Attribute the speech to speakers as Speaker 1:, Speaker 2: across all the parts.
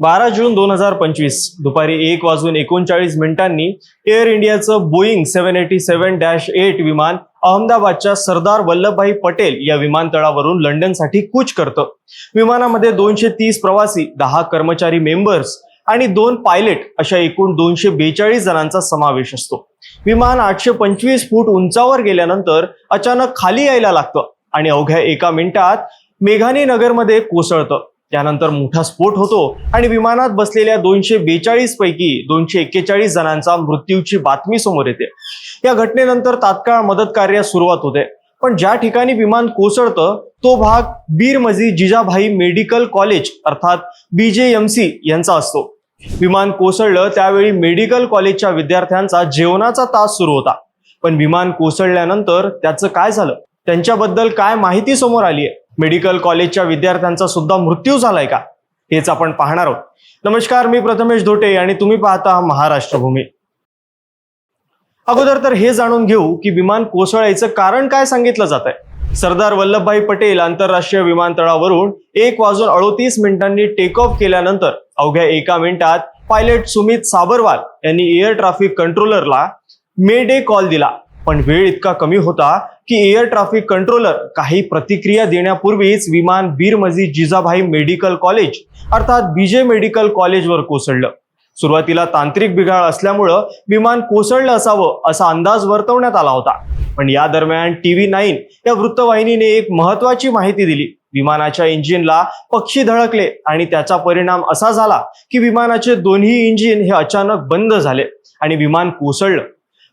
Speaker 1: बारा जून दोन हजार पंचवीस दुपारी एक वाजून एकोणचाळीस मिनिटांनी एअर इंडियाचं Boeing seven eighty seven dash eight विमान अहमदाबादच्या सरदार वल्लभभाई पटेल या विमानतळावरून लंडनसाठी कूच करतं. विमानामध्ये दोनशे तीस प्रवासी दहा कर्मचारी मेंबर्स आणि दोन पायलट अशा एकूण दोनशे बेचाळीस जणांचा समावेश असतो. विमान आठशे पंचवीस फूट उंचावर गेल्यानंतर अचानक खाली यायला लागतं आणि अवघ्या एका मिनिटात मेघानी नगरमध्ये कोसळतं. त्यानंतर मोठा स्फोट होतो आणि विमानात बसलेल्या दोनशे बेचाळीस पैकी दोनशे एक्केचाळीस जणांचा मृत्यूची बातमी समोर येते. या घटनेनंतर तात्काळ मदत कार्य सुरुवात होते. पण ज्या ठिकाणी विमान कोसळतं तो भाग बीरमजी जिजाभाई मेडिकल कॉलेज अर्थात बीजेएमसी यांचा असतो. विमान कोसळलं त्यावेळी मेडिकल कॉलेजच्या विद्यार्थ्यांचा जेवणाचा तास सुरू होता. पण विमान कोसळल्यानंतर त्याचं काय झालं? त्यांच्याबद्दल काय माहिती समोर आली आहे मेडिकल कॉलेजच्या विद्यार्थ्यांचा सुद्धा मृत्यू झालाय का? हेच आपण पाहणार आहोत. नमस्कार मी प्रथमेश धोटे आणि तुम्ही पाहता महाराष्ट्रभूमी. अगोदर तर हे जाणून घेऊ की विमान कोसळायचं कारण काय सांगितलं जात आहे सरदार वल्लभभाई पटेल आंतरराष्ट्रीय विमानतळावरून एक वाजून अडोतीस मिनिटांनी टेक ऑफ केल्यानंतर अवघ्या एका मिनिटात पायलट सुमित साबरवाल यांनी एअर ट्रॅफिक कंट्रोलरला मे डे कॉल दिला. पण वेळ इतका कमी होता की एअर ट्रॅफिक कंट्रोलर काही प्रतिक्रिया देण्यापूर्वीच विमान बीरमजी जिजाभाई मेडिकल कॉलेज अर्थात बीजे मेडिकल कॉलेजवर कोसळलं. सुरुवातीला तांत्रिक बिघाड असल्यामुळं विमान कोसळलं असावं असा अंदाज वर्तवण्यात आला होता. पण या दरम्यान टीव्ही नाईन या वृत्तवाहिनीने एक महत्वाची माहिती दिली. विमानाच्या इंजिनला पक्षी धडकले आणि त्याचा परिणाम असा झाला की विमानाचे दोन्ही इंजिन हे अचानक बंद झाले आणि विमान कोसळलं.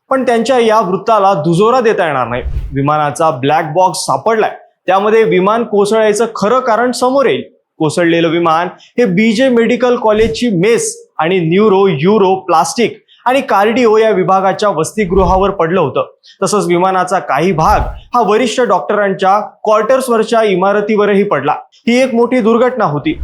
Speaker 1: पण त्यांच्या या वृत्ताला दुजोरा देता येणार नाही. विमानाचा ब्लॅक बॉक्स सापडलाय. त्यामध्ये विमान कोसळायचं खरं कारण समोर येईल. कोसळलेलं विमान हे बीजे मेडिकल कॉलेजची मेस आणि न्यूरो युरो प्लास्टिक आणि कार्डिओ या विभागाच्या वसतिगृहावर पडलं होतं. तसंच विमानाचा काही भाग हा वरिष्ठ डॉक्टरांच्या क्वार्टर्सवरच्या इमारतीवरही पडला. ही एक मोठी दुर्घटना होती.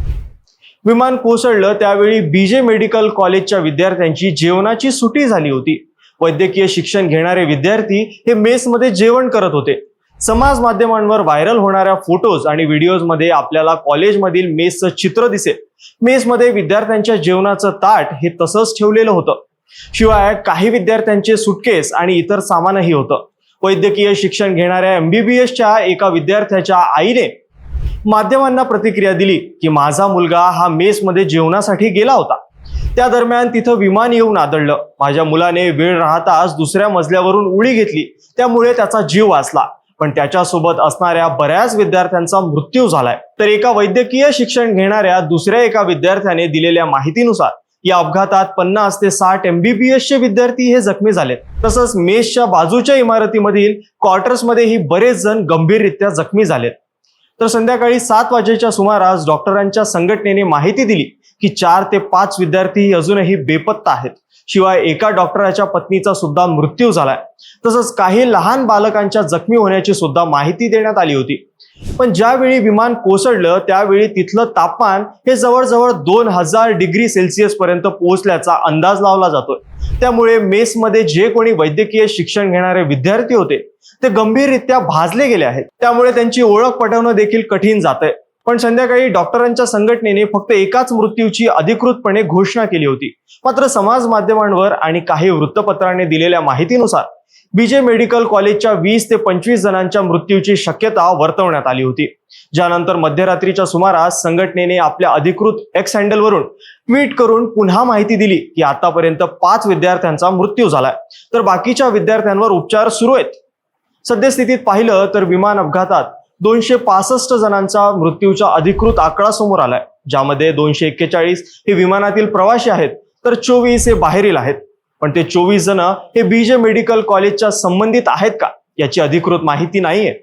Speaker 1: विमान कोसळलं त्यावेळी बीजे मेडिकल कॉलेजच्या विद्यार्थ्यांची जेवणाची सुटी झाली होती. वैद्यकीय शिक्षण घेणारे विद्यार्थी हे मेसमध्ये जेवण करत होते. समाज माध्यमांवर व्हायरल होणाऱ्या फोटोज आणि व्हिडिओजमध्ये आपल्याला कॉलेजमधील मेसचं चित्र दिसेल. मेसमध्ये विद्यार्थ्यांच्या जेवणाचं ताट हे तसंच ठेवलेलं होतं. शिवाय काही विद्यार्थ्यांचे सुटकेस आणि इतर सामानही होतं. वैद्यकीय शिक्षण घेणाऱ्या एमबीबीएसच्या एका विद्यार्थ्याच्या आईने माध्यमांना प्रतिक्रिया दिली की माझा मुलगा हा मेसमध्ये जेवणासाठी गेला होता. त्या दरम्यान तिथं विमान येऊन आदळलं. माझ्या मुलाने वेळ राहताच दुसऱ्या मजल्यावरून उडी घेतली. त्यामुळे त्याचा जीव वाचला. पण त्याच्यासोबत असणाऱ्या बऱ्याच विद्यार्थ्यांचा मृत्यू झालाय. तर एका वैद्यकीय शिक्षण घेणाऱ्या दुसऱ्या एका विद्यार्थ्याने दिलेल्या माहितीनुसार या अपघातात पन्नास ते साठ एमबीबीएसचे विद्यार्थी हे जखमी झालेत. तसंच मेसच्या बाजूच्या इमारतीमधील क्वार्टर्समध्येही बरेच जण गंभीररित्या जखमी झालेत. तर संध्याकाळी सात वाजेच्या सुमारास डॉक्टरांच्या संघटनेने माहिती दिली की चार ते पाच विद्यार्थी अजूनही बेपत्ता आहेत. शिवाय एका डॉक्टराच्या पत्नीचा सुद्धा मृत्यू झालाय. तसंच काही लहान बालकांच्या जखमी होण्याची सुद्धा माहिती देण्यात आली होती. पण ज्यावेळी विमान कोसळलं त्यावेळी तिथलं तापमान हे जवळजवळ दोन हजार डिग्री सेल्सिअस पर्यंत पोहोचल्याचा अंदाज लावला जातोय. त्यामुळे मेसमध्ये जे कोणी वैद्यकीय शिक्षण घेणारे विद्यार्थी होते ते गंभीररित्या भाजले गेले आहेत. त्यामुळे त्यांची ओळख पटवणं देखील कठीण जात आहे पण संध्याकाळी डॉक्टरांच्या संघटनेने फक्त एकाच मृत्यूची अधिकृतपणे घोषणा केली होती. मात्र समाज माध्यमांवर आणि काही वृत्तपत्रांनी दिलेल्या माहितीनुसार बीजे मेडिकल कॉलेजच्या वीस ते पंचवीस जणांच्या मृत्यूची शक्यता वर्तवण्यात आली होती. ज्यानंतर मध्यरात्रीच्या सुमारास संघटनेने आपल्या अधिकृत एक्स हँडलवरून ट्विट करून पुन्हा माहिती दिली की आतापर्यंत पाच विद्यार्थ्यांचा मृत्यू झालाय. तर बाकीच्या विद्यार्थ्यांवर उपचार सुरू आहेत. सद्यस्थितीत पाहिलं तर विमान अपघातात दोनशे पासष्ट जणांचा मृत्यूचा अधिकृत आकडा समोर आलाय. ज्यामध्ये दोनशे एक्केचाळीस हे विमानातील प्रवासी आहेत तर चोवीस हे बाहेरील आहेत. पण ते चोवीस जण हे बीजे मेडिकल कॉलेजच्या संबंधित आहेत का याची अधिकृत माहिती नाहीये.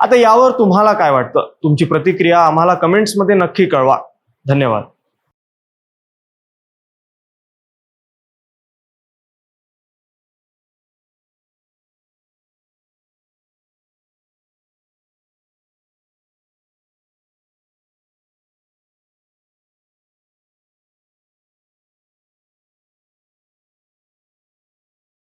Speaker 1: आता यावर तुम्हाला काय वाटतं? तुमची प्रतिक्रिया आम्हाला कमेंट्समध्ये नक्की कळवा. धन्यवाद.